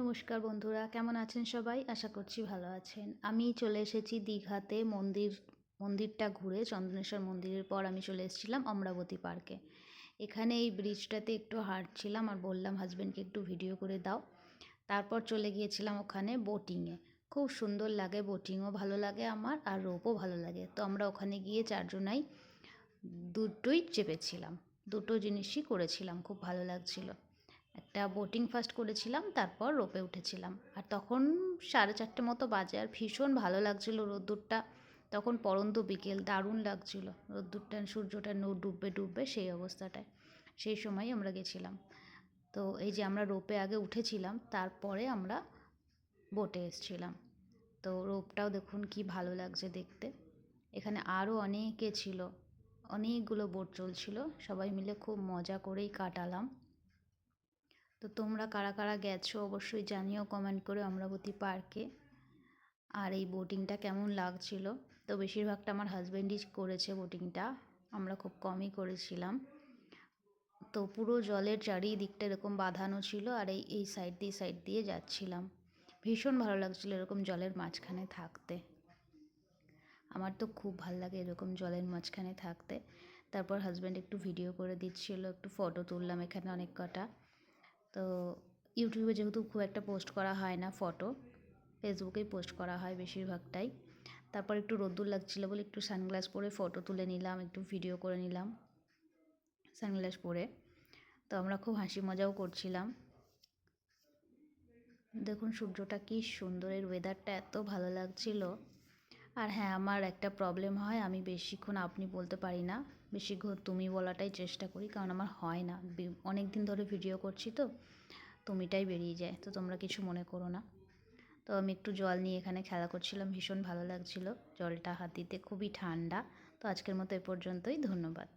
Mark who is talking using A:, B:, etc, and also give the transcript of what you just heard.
A: নমস্কার বন্ধুরা, কেমন আছেন সবাই? আশা করছি ভালো আছেন। আমি চলে এসেছি দীঘাতে মন্দির, মন্দিরটা ঘুরে চন্দনেশ্বর মন্দিরের পর আমি চলে এসেছিলাম অমরাবতী পার্কে। এখানে এই ব্রিজটাতে একটু হাঁটছিলাম আর বললাম হাজব্যান্ডকে একটু ভিডিও করে দাও। তারপর চলে গিয়েছিলাম ওখানে বোটিংয়ে খুব সুন্দর লাগে বোটিংও ভালো লাগে আমার, আর রোপও ভালো লাগে। তো আমরা ওখানে গিয়ে চারজনাই দুটোই চেপেছিলাম। দুটো জিনিসই করেছিলাম, খুব ভালো লাগছিল। একটা বোটিং ফার্স্ট করেছিলাম, তারপর রোপে উঠেছিলাম। আর তখন সাড়ে চারটে মতো বাজে, আর ভীষণ ভালো লাগছিল রোদ্দুরটা। তখন পরন্ত বিকেল, দারুণ লাগছিল রোদ্দুরটা, সূর্যটা নো ডুববে ডুববে সেই অবস্থাটায়। সেই সময় আমরা গেছিলাম। তো এই যে আমরা রোপে আগে উঠেছিলাম, তারপরে আমরা বোটে এসছিলাম। তো রোপটাও দেখুন কি ভালো লাগছে দেখতে। এখানে আরও অনেকে ছিল, অনেকগুলো বোট চলছিল। সবাই মিলে খুব মজা করেই কাটালাম। তো তোমরা কারা কারা গেছো অবশ্যই জানিও কমেন্ট করে অমরাবতী পার্কে আর এই বোটিংটা কেমন লাগছিল? তো বেশিরভাগটা আমার হাজব্যান্ডই করেছে বোটিংটা আমরা খুব কমই করেছিলাম। তো পুরো জলের চারিদিকটা এরকম বাঁধানো ছিল আর এই এই সাইড দিয়ে সাইড দিয়ে যাচ্ছিলাম। ভীষণ ভালো লাগছিল এরকম জলের মাঝখানে থাকতে। আমার তো খুব ভালো লাগে এরকম জলের মাঝখানে থাকতে। তারপর হাজব্যান্ড একটু ভিডিও করে দিচ্ছিল, একটু ফটো তুললাম এখানে অনেক কটা। তো ইউটিউবে যেহেতু খুব একটা পোস্ট করা হয় না ফটো, ফেসবুকেই পোস্ট করা হয় বেশিরভাগটাই। তারপর একটু রোদ্দুর লাগছিল বলে একটু সানগ্লাস পরে ফটো তুলে নিলাম, একটু ভিডিও করে নিলাম সানগ্লাস পরে। তো আমরা খুব হাসি মজাও করছিলাম। দেখুন সূর্যটা কি সুন্দর, এর ওয়েদারটা এত ভালো লাগছিল। আর হ্যাঁ আমার একটা প্রবলেম হয়, আমি বেশিক্ষণ আপনি বলতে পারি না। বেশিক্ষণ তুমি বলাটাই চেষ্টা করি, কারণ আমার হয় না। অনেক দিন ধরে ভিডিও করছি তো, তুমিটাই বেরিয়ে যায়, তো তোমরা কিছু মনে করো না। তো আমি একটু জল নিয়ে এখানে খেলা করছিলাম, ভীষণ ভালো লাগছিল। জলটা হাতিতে খুবই ঠান্ডা, তো আজকের মতো এ পর্যন্তই, ধন্যবাদ।